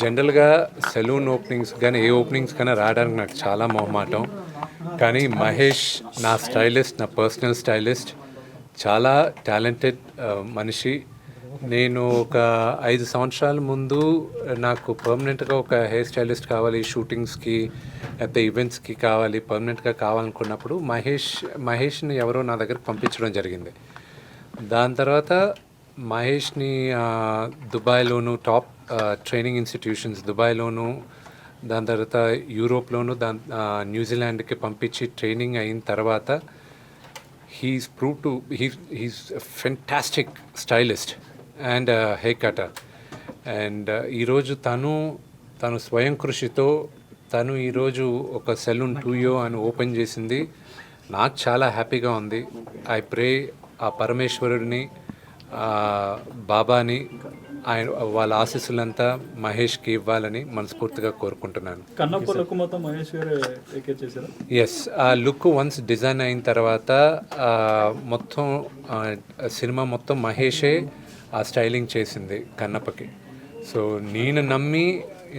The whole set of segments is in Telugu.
జనరల్గా సెలూన్ ఓపెనింగ్స్ కానీ ఏ ఓపెనింగ్స్ కానీ రావడానికి నాకు చాలా మొహమాటం. కానీ మహేష్ నా స్టైలిస్ట్ నా పర్సనల్ స్టైలిస్ట్ చాలా టాలెంటెడ్ మనిషి. నేను ఒక ఐదు సంవత్సరాల ముందు నాకు పర్మనెంట్గా ఒక హెయిర్ స్టైలిస్ట్ కావాలి షూటింగ్స్కి లేకపోతే ఈవెంట్స్కి కావాలి పర్మనెంట్గా కావాలనుకున్నప్పుడు మహేష్ మహేష్ని ఎవరో నా దగ్గర పంపించడం జరిగింది. దాని తర్వాత మహేష్ని దుబాయ్లోను టాప్ ట్రైనింగ్ ఇన్స్టిట్యూషన్స్ దుబాయ్లోను దాని తర్వాత యూరోప్లోను దాని న్యూజిలాండ్కి పంపించి ట్రైనింగ్ అయిన తర్వాత he's prove to he he's fantastic stylist and hair cutter and ఈరోజు తను తను స్వయం కృషితో తను ఈరోజు ఒక సెలూన్ టూయో అని ఓపెన్ చేసింది. నాకు చాలా హ్యాపీగా ఉంది. ఐ ప్రే ఆ పరమేశ్వరుడిని బాబాని ఆయన వాళ్ళ ఆశీస్సులంతా మహేష్కి ఇవ్వాలని మనస్ఫూర్తిగా కోరుకుంటున్నాను. ఎస్ ఆ లుక్ వన్స్ డిజైన్ అయిన తర్వాత మొత్తం సినిమా మొత్తం మహేషే ఆ స్టైలింగ్ చేసింది కన్నప్పకి. సో నేను నమ్మి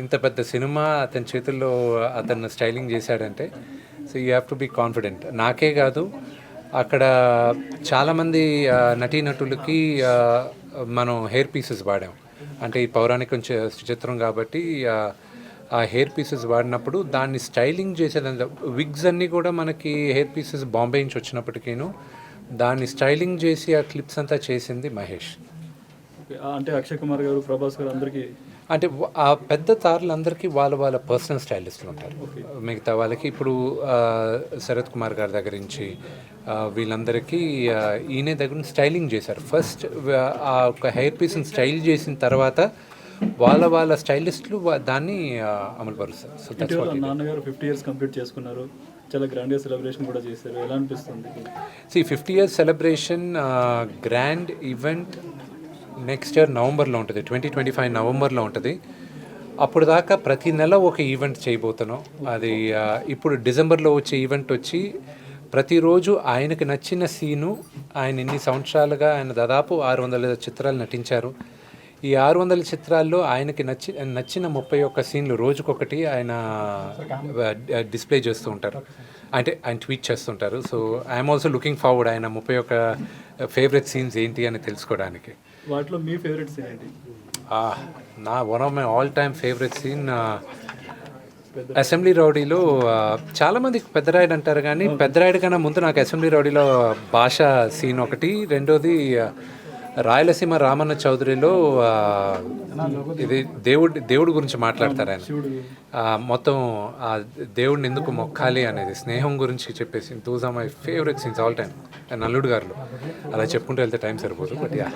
ఇంత పెద్ద సినిమా అతని చేతుల్లో అతను స్టైలింగ్ చేశాడంటే so you have to be confident నాకే కాదు అక్కడ చాలామంది నటీనటులకి మనం హెయిర్ పీసెస్ వాడాం. అంటే ఈ పౌరాణిక చిత్రం కాబట్టి ఆ, హెయిర్ పీసెస్ వాడినప్పుడు దాన్ని స్టైలింగ్ చేసేదంత విగ్స్ అన్నీ కూడా మనకి హెయిర్ పీసెస్ బాంబే నుంచి వచ్చినప్పటికీను దాన్ని స్టైలింగ్ చేసి ఆ క్లిప్స్ అంతా చేసింది మహేష్. అంటే అక్షయ్ కుమార్ గారు ప్రభాస్ గారు అందరికీ అంటే ఆ పెద్ద తారులందరికీ వాళ్ళ వాళ్ళ పర్సనల్ స్టైలిస్టులు ఉంటారు. మిగతా వాళ్ళకి ఇప్పుడు శరత్ కుమార్ గారి దగ్గర నుంచి వీళ్ళందరికీ ఈయన దగ్గర నుంచి స్టైలింగ్ చేశారు. ఫస్ట్ ఆ ఒక హెయిర్ పీస్ని స్టైల్ చేసిన తర్వాత వాళ్ళ వాళ్ళ స్టైలిస్టులు దాన్ని ఆ, అమలుపరుస్తారు. సో నాన్నగారు ఫిఫ్టీ ఇయర్స్ కంప్లీట్ చేసుకున్నారు. చాలా గ్రాండ్గా సెలబ్రేషన్ కూడా చేశారు. ఎలా అనిపిస్తుంది? C fifty years celebration grand event next year నవంబర్లో ఉంటుంది. ట్వంటీ ట్వంటీ ఫైవ్ నవంబర్లో ఉంటుంది. అప్పుడు దాకా ప్రతి నెల ఒక ఈవెంట్ చేయబోతున్నాం. అది ఇప్పుడు డిసెంబర్లో వచ్చే ఈవెంట్ వచ్చి ప్రతిరోజు ఆయనకి నచ్చిన సీను ఆయన ఇన్ని సంవత్సరాలుగా ఆయన దాదాపు ఆరు వందల చిత్రాలు నటించారు. ఈ ఆరు వందల చిత్రాల్లో ఆయనకి నచ్చి నచ్చిన ముప్పై ఒక్క సీన్లు రోజుకొకటి ఆయన డిస్ప్లే చేస్తూ ఉంటారు. అంటే ఆయన ట్వీట్ చేస్తుంటారు. So I'm also looking forward ఆయన ముప్పై ఒక్క ఫేవరెట్ సీన్స్ ఏంటి అని తెలుసుకోవడానికి. వాటిలో మీ ఫేవరెట్ సీన్ ఏంటి? నా one of my all time favourite scene Assembly రౌడీలో ఆ, చాలా మంది పెద్దరాయుడు అంటారు కానీ పెద్దరాయుడు కన్నా ముందు నాకు అసెంబ్లీ రౌడీలో భాష సీన్ ఒకటి. రెండోది రాయలసీమ రామన్న చౌదరిలో ఇది దేవుడి దేవుడి గురించి మాట్లాడతారు ఆయన. మొత్తం ఆ దేవుడిని ఎందుకు మొక్కాలి అనేది స్నేహం గురించి చెప్పేసి those are my favourite scenes all time నల్లుడు గారు అలా చెప్పుకుంటూ వెళ్తే టైం సరిపోదు బట్ యా